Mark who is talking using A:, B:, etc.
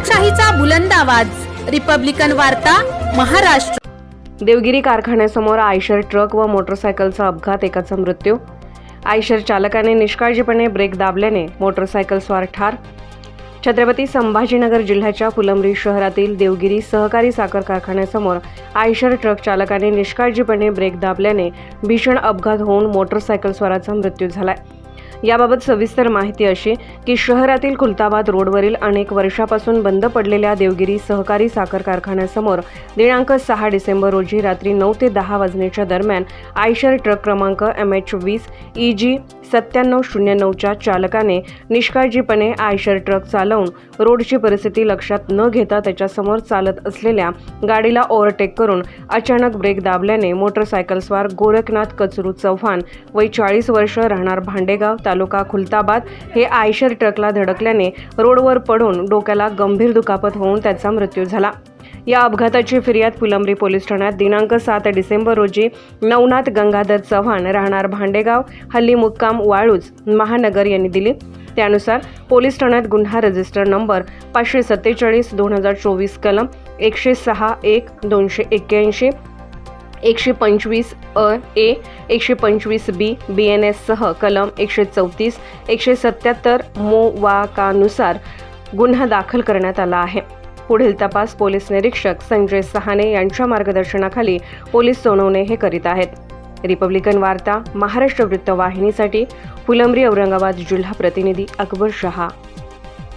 A: लोकशाहीचा बुलंद आवाज. रिपब्लिकन वार्ता महाराष्ट्र.
B: देवगिरी कारखान्यासमोर आयशर ट्रक व मोटरसायकलचा अपघात एकाचा मृत्यू. आयशर चालकाने निष्काळजीपणे ब्रेक दाबल्याने मोटरसायकल स्वार ठार. छत्रपती संभाजीनगर जिल्ह्याच्या फुलंब्री शहरातील देवगिरी सहकारी साखर कारखान्यासमोर आयशर ट्रक चालकाने निष्काळजीपणे ब्रेक दाबल्याने भीषण अपघात होऊन मोटरसायकल स्वाराचा मृत्यू झालाय. याबाबत सविस्तर माहिती अशी की शहरातील खुलताबाद रोडवरील अनेक वर्षापासून बंद पडलेल्या देवगिरी सहकारी साखर कारखान्यासमोर दिनांक सहा डिसेंबर रोजी रात्री नऊ ते दहा वाजण्याच्या दरम्यान आयशर ट्रक क्रमांक एम एच वीस ई जी सत्त्याण्णव शून्य नऊच्या चालकाने निष्काळजीपणे आयशर ट्रक चालवून रोडची परिस्थिती लक्षात न घेता त्याच्यासमोर चालत असलेल्या गाडीला ओव्हरटेक करून अचानक ब्रेक दाबल्याने मोटरसायकलस्वार गोरखनाथ कचरू चव्हाण वय चाळीस वर्ष राहणार भांडेगाव तालुका खुलताबाद हे आयशर ट्रकला धडकल्याने रोडवर पडून डोक्याला गंभीर दुखापत होऊन त्याचा मृत्यू झाला. या अपघाताची फिर्याद फुलंब्री पोलीस ठाण्यात दिनांक सात डिसेंबर रोजी नवनाथ गंगाधर चव्हाण राहणार भांडेगाव हल्ली मुक्काम वाळूज महानगर यांनी दिली. त्यानुसार पोलीस ठाण्यात गुन्हा रजिस्टर नंबर पाचशे सत्तेचाळीस दोन हजार चोवीस कलम एकशे सहा एक दोनशे एक्क्याऐंशी एकशे पंचवीस अ ए एकशे पंचवीस बी बी एन एससह कलम एकशे चौतीस एकशे सत्याहत्तर मो वा कानुसार गुन्हा दाखल करण्यात आला आहे. पुढील तपास पोलीस निरीक्षक संजय सहाने यांच्या मार्गदर्शनाखाली पोलीस सोनवणे हे करीत आहेत. रिपब्लिकन वार्ता महाराष्ट्र वृत्तवाहिनीसाठी फुलंब्री औरंगाबाद जिल्हा प्रतिनिधी अकबर शहा.